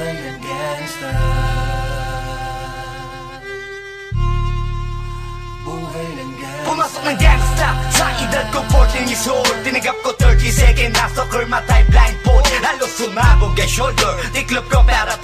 falling against the Buhay ng gangsta Pumasok ng gangsta Sa edad ko 14 years old. Tinigap ko 30 second na soccer Matay blindfold Halos sumabog ang shoulder. Tiklop ko para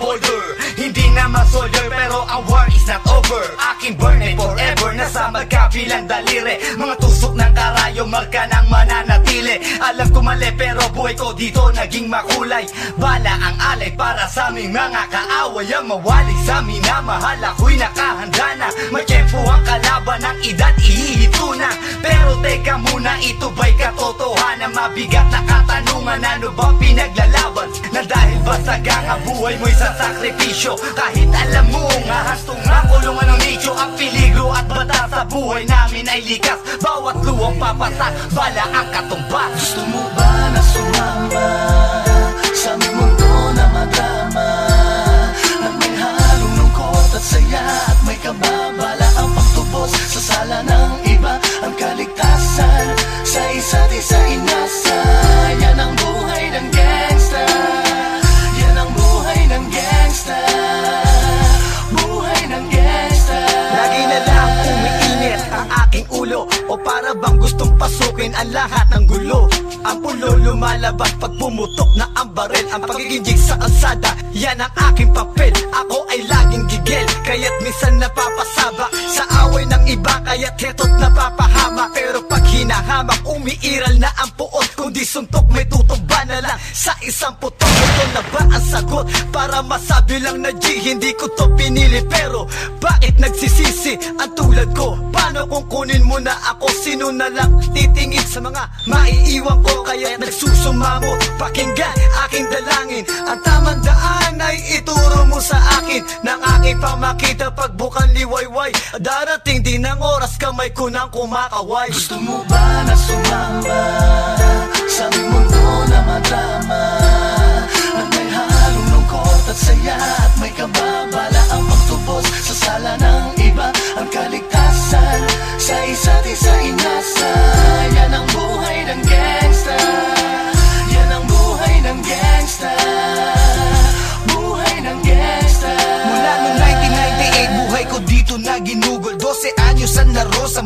forever Nasa magkabilang daliri. Mga tusok ng karayo Marka ng mananatili. Alam ko mali pero buhay ko dito naging makulay. Bala ang alay para sa aming mga kaaway. Ang mawali sa amin na mahal ako'y nakahanda na. May tempo ang kalaban ng edad ihihito na. Pero teka muna ito ba'y katotohanan? Mabigat na katanungan ano ba pinaglalaban? Na dahil ba sagang ang buhay mo'y sa sakripisyo? Kahit alam mo buhay namin ay likas Bawat luwang papasak, bala ang katumbas. Gusto mo ba na sumama Sa mundo na madrama At may halong lungkot at saya At may kababala ang pagtubos Sa sala ng lahat ng gulo. Ang pulo lumalabas pag pumutok na ang baril. Ang pagiging sa kalsada, yan ang aking papel. Ako ay laging gigil, kaya't minsan napapasaba. Sa away ng iba, kaya't heto't pag hinahamak, umiiral na ang puot Kundi suntok may tutumba na lang sa isang putok Ito na ba ang sagot? Para masabi lang na G, hindi ko to pinili Pero bakit nagsisisi ang tulad ko? Paano kung kunin mo na ako? Sino na lang titingin sa mga maiiwan ko? Kaya nagsusumamo, pakinggan aking dalangin Ang tamang daan ay ituro mo sa akin Nang aking pamakita pagbukan liwayway Darating ang oras kamay ko nang kumakaway. Gusto mo ba na sumama Sa aming mundo na madrama At may halong lungkot at saya At may kababala ang pagtubos Sa sala ng iba. Ang kaligtasan Sa isa't isa inasa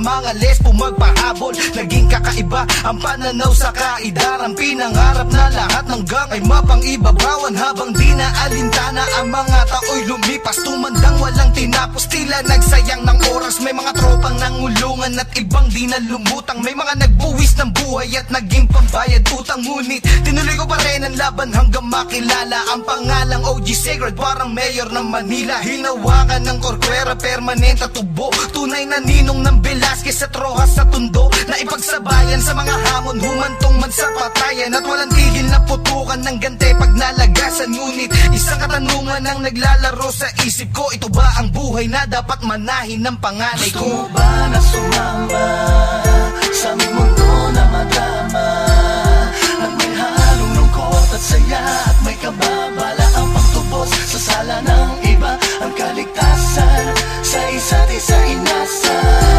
mga lesbo magpahabol Naging kakaiba ang pananaw sa kaidaran Pinangarap na lahat ng gang ay mapangibabawan. Habang di na alintana ang mga tao'y lumipas. Tumandang walang tinapos, tila nagsayang ng oras. May mga tropang nangulungan at ibang di na lumutang May mga nagbuwis ng buhay at naging pambayad utang. Ngunit ang laban hanggang makilala. Ang pangalang OG Sacred, parang mayor ng Manila. Hinawakan ng korkwera, permanent at tubo. Tunay na ninong ng Velasquez at Rojas sa tundo. Na ipagsabayan sa mga hamon, humantong man sa patayan. At walang tigil na putukan ng gante pag nalagasan. Ngunit isang katanungan ang naglalaro sa isip ko. Ito ba ang buhay na dapat manahin ng panganay Gusto ko? mo ba na sumama Sa mundo inasal Sa isa't isa inasal